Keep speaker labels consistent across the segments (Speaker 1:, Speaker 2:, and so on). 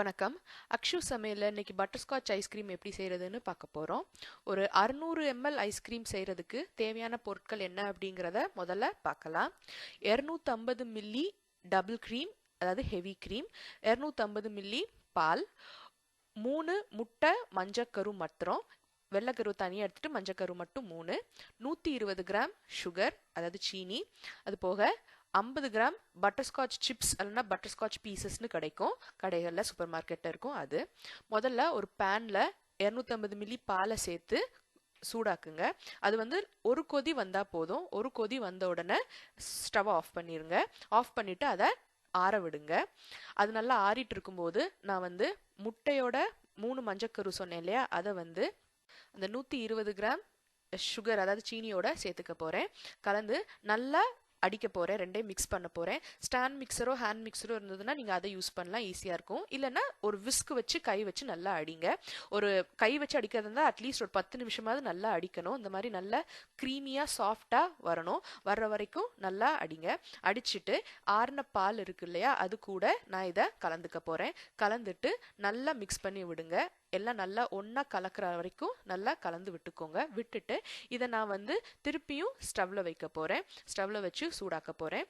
Speaker 1: வணக்கம். அக்ஷு சமையலில் இன்னைக்கு பட்டர்ஸ்காட்ச் ஐஸ்கிரீம் எப்படி செய்கிறதுன்னு பார்க்க போகிறோம் ஒரு அறுநூறு எம்எல் ஐஸ்கிரீம் செய்கிறதுக்கு தேவையான பொருட்கள் என்ன அப்படிங்கிறத முதல்ல பார்க்கலாம். இரநூத்தம்பது மில்லி டபுள் க்ரீம் அதாவது ஹெவி க்ரீம் இரநூத்தம்பது மில்லி பால். மூணு முட்டை மஞ்சக்கரு மத்திரம். வெள்ளைக்கரு தனியாக எடுத்துகிட்டு மஞ்சக்கரு மட்டும் மூணு. நூற்றி இருபது கிராம் சுகர் அதாவது சீனி. அது போக ஐம்பது கிராம் பட்டர்ஸ்காட்ச் சிப்ஸ் இல்லைன்னா பட்டர்ஸ்காட்ச் பீசஸ்னு கிடைக்கும். கடைகளில் சூப்பர் மார்க்கெட்டில் இருக்கும் அது. முதல்ல ஒரு பேனில் இரநூத்தம்பது மில்லி பாலை சேர்த்து சூடாக்குங்க. அது வந்து ஒரு கொதி வந்தால் போதும். ஒரு கொதி வந்த உடனே ஸ்டவ் ஆஃப் பண்ணிடுங்க ஆஃப் பண்ணிவிட்டு அதை ஆற விடுங்க. அது நல்லா ஆறிட்டு இருக்கும்போது நான் வந்து முட்டையோட மூணு மஞ்சக்கரு சொன்னேன் இல்லையா? அதை வந்து அந்த நூற்றி இருபது கிராம் சுகர் அதாவது சீனியோட சேர்த்துக்க போகிறேன் கலந்து நல்லா அடிக்க போகிறேன் ரெண்டையும் மிக்ஸ் பண்ண போகிறேன் ஸ்டாண்ட் மிக்சரோ ஹேண்ட் மிக்சரோ இருந்ததுன்னா நீங்கள் அதை யூஸ் பண்ணலாம் ஈஸியாக இருக்கும். இல்லைன்னா ஒரு விஸ்க் வச்சு கை வச்சு நல்லா அடிங்க. ஒரு கை வச்சு அடிக்கிறதா இருந்தால் அட்லீஸ்ட் ஒரு பத்து நிமிஷமாவது நல்லா அடிக்கணும். இந்த மாதிரி நல்லா க்ரீமியாக சாஃப்டாக வரணும். வர்ற வரைக்கும் நல்லா அடிங்க. அடிச்சுட்டு ஆறின பால் இருக்கு இல்லையா அது கூட நான் இதை கலந்துக்க போகிறேன் கலந்துட்டு நல்லா மிக்ஸ் பண்ணி விடுங்க. எல்லாம் நல்லா ஒன்றா கலக்கிற வரைக்கும் நல்லா கலந்து விட்டுக்கோங்க. விட்டுட்டு இதை நான் வந்து திருப்பியும் ஸ்டவ்வில் வைக்க போகிறேன் ஸ்டவ்வில் வச்சு சூடாக்க போகிறேன்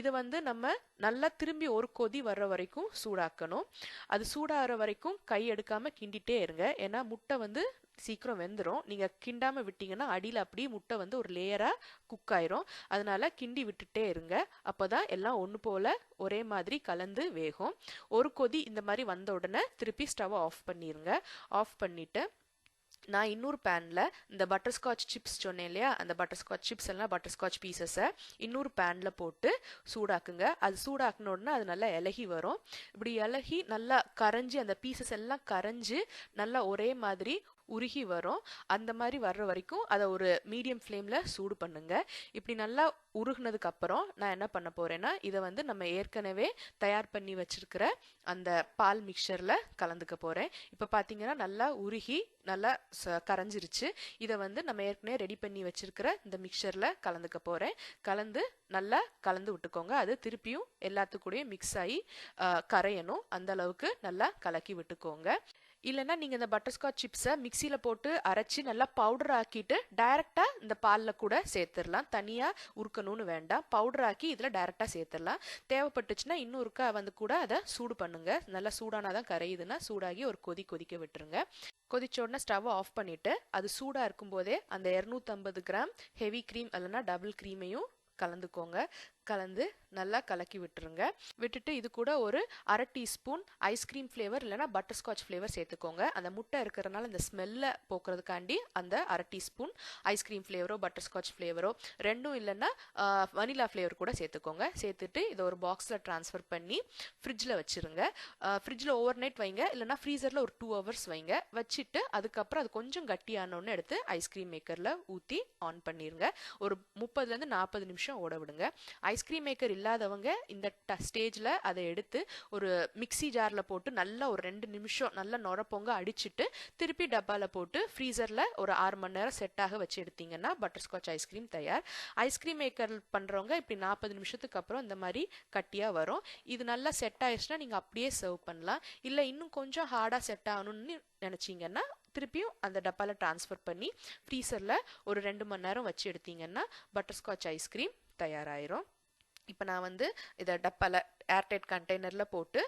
Speaker 1: இதை வந்து நம்ம நல்லா திரும்பி ஒரு கொதி வர்ற வரைக்கும் சூடாக்கணும். அது சூடாகிற வரைக்கும் கை எடுக்காமல் கிண்டிகிட்டே இருங்க. ஏன்னா முட்டை வந்து சீக்கிரம் வெந்துடும் நீங்கள் கிண்டாமல் விட்டிங்கன்னா அடியில் அப்படியே முட்டை வந்து ஒரு லேயராக குக் ஆயிரும். அதனால் கிண்டி விட்டுட்டே இருங்க. அப்போ தான் எல்லாம் ஒன்று போல் ஒரே மாதிரி கலந்து வேகும். ஒரு கொதி இந்த மாதிரி வந்த உடனே திருப்பி ஸ்டவ்வை ஆஃப் பண்ணிடுங்க ஆஃப் பண்ணிவிட்டு நான் இன்னொரு பேனில் இந்த பட்டர்ஸ்காட்ச் சிப்ஸ் சொன்னேன் இல்லையா? அந்த பட்டர்ஸ்காட்ச் சிப்ஸ் எல்லாம் பட்டர்ஸ்காட்ச் பீசஸை இன்னொரு பேனில் போட்டு சூடாக்குங்க. அது சூடாக்குன உடனே அது நல்லா இலகி வரும். இப்படி இலகி நல்லா கரைஞ்சி அந்த பீசஸ் எல்லாம் கரைஞ்சி நல்லா ஒரே மாதிரி உருகி வரும். அந்த மாதிரி வர்ற வரைக்கும் அதை ஒரு மீடியம் ஃப்ளேமில் சூடு பண்ணுங்கள் இப்படி நல்லா உருகுனதுக்கு அப்புறம் நான் என்ன பண்ண போகிறேன்னா இதை வந்து நம்ம ஏற்கனவே தயார் பண்ணி வச்சுருக்கிற அந்த பால் மிக்சரில் கலந்துக்க போகிறேன் இப்போ பார்த்தீங்கன்னா நல்லா உருகி நல்லா ச கரைஞ்சிருச்சு. இதை வந்து நம்ம ஏற்கனவே ரெடி பண்ணி வச்சிருக்கிற இந்த மிக்சரில் கலந்துக்க போகிறேன் கலந்து நல்லா கலந்து விட்டுக்கோங்க. அது திருப்பியும் எல்லாத்துக்கூடயும் மிக்ஸ் ஆகி கரையணும். அந்த அளவுக்கு நல்லா கலக்கி விட்டுக்கோங்க. இல்லைன்னா நீங்கள் இந்த பட்டர்ஸ்காட்ச் சிப்ஸை மிக்சியில் போட்டு அரைச்சி நல்லா பவுடர் ஆக்கிட்டு டைரெக்டாக இந்த பாலில் கூட சேர்த்துடலாம். தனியாக உருக்கணும்னு வேண்டாம். பவுடர் ஆக்கி இதில் டைரெக்டாக சேர்த்துடலாம். தேவைப்பட்டுச்சுன்னா இன்னும் இருக்கா வந்து கூட அதை சூடு பண்ணுங்கள் நல்லா சூடானா தான் கரையுதுன்னா சூடாகி ஒரு கொதி கொதிக்க விட்டுருங்க. கொதிச்ச உடனே ஸ்டவ்வை ஆஃப் பண்ணிவிட்டு அது சூடாக இருக்கும்போதே அந்த இரநூத்தம்பது கிராம் ஹெவி க்ரீம் இல்லைன்னா டபுள் க்ரீமையும் கலந்துக்கோங்க. கலந்து நல்லா கலக்கி விட்டுருங்க. விட்டுட்டு இது கூட ஒரு அரை டீஸ்பூன் ஐஸ்கிரீம் ஃப்ளேவர் இல்லைனா பட்டர்ஸ்காட்ச் ஃப்ளேவர் சேர்த்துக்கோங்க. அந்த முட்டை இருக்கிறனால அந்த ஸ்மெல்லை போக்குறதுக்காண்டி அந்த அரை டீஸ்பூன் ஐஸ்கிரீம் ஃப்ளேவரோ பட்டர்ஸ்காட்ச் ஃப்ளேவரோ ரெண்டும் இல்லைன்னா வனிலா ஃப்ளேவர் கூட சேர்த்துக்கோங்க. சேர்த்துட்டு இதை ஒரு பாக்ஸில் ட்ரான்ஸ்ஃபர் பண்ணி ஃப்ரிட்ஜில் வச்சுருங்க. ஃப்ரிட்ஜில் ஓவர் நைட் வைங்க. இல்லைனா ஃப்ரீசரில் ஒரு டூ ஹவர்ஸ் வைங்க. வச்சுட்டு அதுக்கப்புறம் அது கொஞ்சம் கட்டியானோன்னு எடுத்து ஐஸ்கிரீம் மேக்கரில் ஊற்றி ஆன் பண்ணிடுங்க ஒரு முப்பதுலேருந்து நாற்பது நிமிஷம் ஓட விடுங்க. ஐஸ் ஐஸ்கிரீம் மேக்கர் இல்லாதவங்க இந்த ஸ்டேஜில் அதை எடுத்து ஒரு மிக்சி ஜாரில் போட்டு நல்லா ஒரு ரெண்டு நிமிஷம் நல்லா நுரப்பொங்க அடிச்சுட்டு திருப்பி டப்பாவில் போட்டு ஃப்ரீசரில் ஒரு ஆறு மணி நேரம் செட்டாக வச்சு எடுத்தீங்கன்னா பட்டர்ஸ்காட்ச் ஐஸ்கிரீம் தயார். ஐஸ்கிரீம் மேக்கர் பண்ணுறவங்க இப்படி நாற்பது நிமிஷத்துக்கு அப்புறம் இந்த மாதிரி கட்டியாக வரும். இது நல்லா செட் ஆயிடுச்சுன்னா நீங்கள் அப்படியே சர்வ் பண்ணலாம். இல்லை இன்னும் கொஞ்சம் ஹார்டாக செட் ஆகணும்னு நினச்சிங்கன்னா திருப்பியும் அந்த டப்பாவில் ட்ரான்ஸ்ஃபர் பண்ணி ஃப்ரீசரில் ஒரு ரெண்டு மணி நேரம் வச்சு எடுத்தீங்கன்னா பட்டர்ஸ்காட்ச் ஐஸ்கிரீம் தயாராயிரும். இப்போ நான் வந்து இதை டப்பாவில் ஏர்டைட் கண்டெய்னரில் போட்டு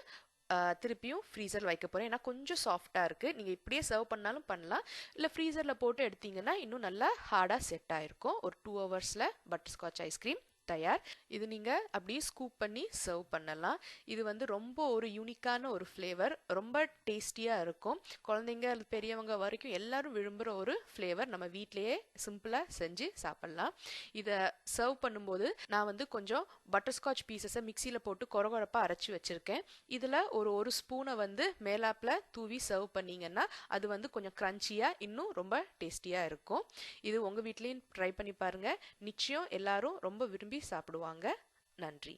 Speaker 1: திருப்பியும் ஃப்ரீசர் வைக்க போகிறேன் ஏன்னா கொஞ்சம் சாஃப்டாக இருக்குது நீங்கள் இப்படியே சர்வ் பண்ணாலும் பண்ணலாம். இல்லை ஃப்ரீசரில் போட்டு எடுத்தீங்கன்னா இன்னும் நல்லா ஹார்டாக செட் ஆகிருக்கும் ஒரு டூ ஹவர்ஸில் பட்டர்ஸ்காட்ச் ஐஸ்கிரீம். தயார். இது நீங்கள் அப்படியே ஸ்கூப் பண்ணி சர்வ் பண்ணலாம். இது வந்து ரொம்ப ஒரு யூனிக்கான ஒரு ஃப்ளேவர் ரொம்ப டேஸ்டியாக இருக்கும். குழந்தைங்க பெரியவங்க வரைக்கும் எல்லாரும் விரும்புகிற ஒரு ஃப்ளேவர் நம்ம வீட்லேயே சிம்பிளாக செஞ்சு சாப்பிட்லாம். இதை சர்வ் பண்ணும்போது நான் வந்து கொஞ்சம் பட்டர்ஸ்காட்ச் பீசஸை மிக்சியில் போட்டு கொரகொரப்பாக அரைச்சி வச்சுருக்கேன். இதில் ஒரு ஒரு ஸ்பூனை வந்து மேலாப்பில் தூவி சர்வ் பண்ணிங்கன்னா அது வந்து கொஞ்சம் க்ரன்ச்சியாக இன்னும் ரொம்ப டேஸ்டியாக இருக்கும். இது உங்கள் வீட்லேயும் ட்ரை பண்ணி பாருங்கள் நிச்சயம் எல்லாரும் ரொம்ப விரும்பி சாப்பிடுவாங்க. நன்றி.